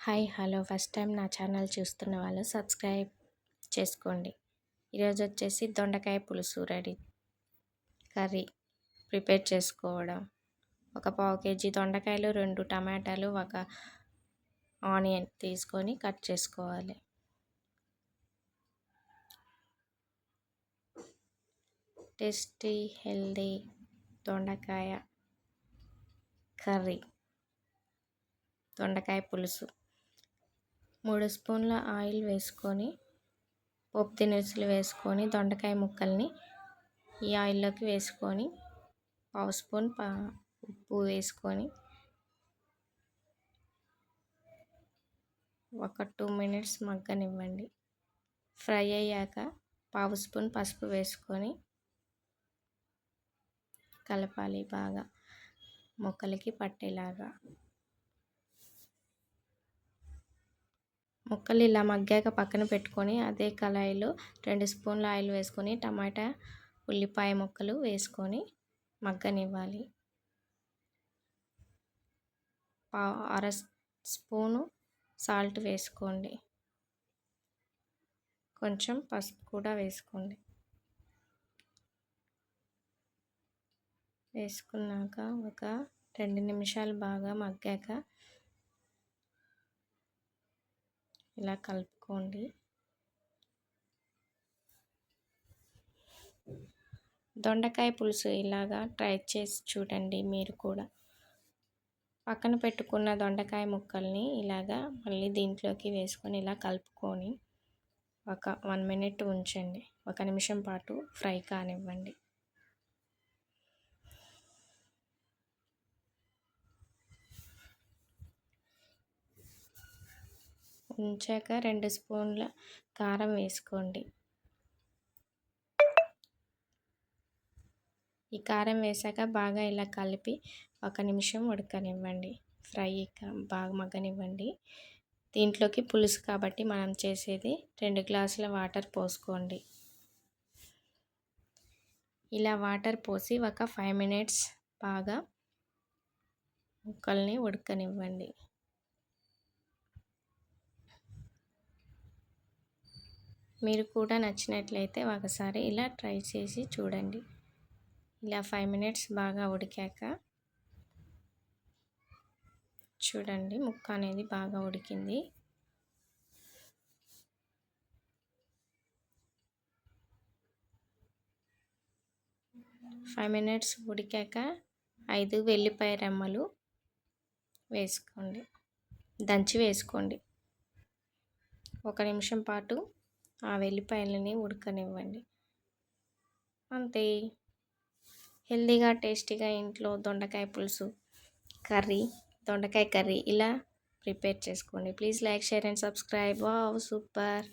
Hi hello. First time నా channel చూస్తున్న వాళ్ళు సబ్స్క్రైబ్ చేసుకోండి. ఈరోజు వచ్చేసి దొండకాయ పులుసు రెడీ. కర్రీ ప్రిపేర్ చేసుకోవడం. ఒక పావు కేజీ దొండకాయలు రెండు టమాటాలు ఒక ఆనియన్ తీసుకొని కట్ చేసుకోవాలి. టేస్టీ హెల్దీ దొండకాయ కర్రీ. దొండకాయ పులుసు. మూడు స్పూన్ల ఆయిల్ వేసుకొని పోపు దినుసులు వేసుకొని దొండకాయ ముక్కల్ని ఈ ఆయిల్లోకి వేసుకొని పావు స్పూన్ ఉప్పు వేసుకొని ఒక టూ మినిట్స్ మగ్గనివ్వండి. ఫ్రై అయ్యాక పావు స్పూన్ పసుపు వేసుకొని కలపాలి బాగా మొక్కలకి పట్టేలాగా. ముక్కలు ఇలా మగ్గాక పక్కన పెట్టుకొని అదే కళాయిలో రెండు స్పూన్ల ఆయిల్ వేసుకొని టమాటా ఉల్లిపాయ ముక్కలు వేసుకొని మగ్గనివ్వాలి. పా అర స్పూను సాల్ట్ వేసుకోండి. కొంచెం పసుపు కూడా వేసుకోండి. వేసుకున్నాక ఒక రెండు నిమిషాలు బాగా మగ్గాక ఇలా కలుపుకోండి. దొండకాయ పులుసు ఇలాగా ట్రై చేసి చూడండి మీరు కూడా. పక్కన పెట్టుకున్న దొండకాయ ముక్కల్ని ఇలాగా మళ్ళీ దీంట్లోకి వేసుకొని ఇలా కలుపుకొని ఒక వన్ మినిట్ ఉంచండి. ఒక నిమిషం పాటు ఫ్రై కానివ్వండి. ఉంచాక రెండు స్పూన్ల కారం వేసుకోండి. ఈ కారం వేసాక బాగా ఇలా కలిపి ఒక నిమిషం ఉడకనివ్వండి. ఫ్రై బాగా మగ్గనివ్వండి. దీంట్లోకి పులుసు కాబట్టి మనం చేసేది రెండు గ్లాసుల వాటర్ పోసుకోండి. ఇలా వాటర్ పోసి ఒక ఫైవ్ మినిట్స్ బాగా ముక్కల్ని ఉడకనివ్వండి. మీరు కూడా నచ్చినట్లయితే ఒకసారి ఇలా ట్రై చేసి చూడండి. ఇలా ఫైవ్ మినిట్స్ బాగా ఉడికాక చూడండి ముక్క అనేది బాగా ఉడికింది. ఫైవ్ మినిట్స్ ఉడికాక ఐదు వెల్లిపాయ రెమ్మలు వేసుకోండి. దంచి వేసుకోండి. ఒక నిమిషం పాటు ఆ వెల్లిపాయలని ఉడకనివ్వండి. అంతే. హెల్దీగా టేస్టీగా ఇంట్లో దొండకాయ పులుసు కర్రీ దొండకాయ కర్రీ ఇలా ప్రిపేర్ చేసుకోండి. Please like share and subscribe. Wow super.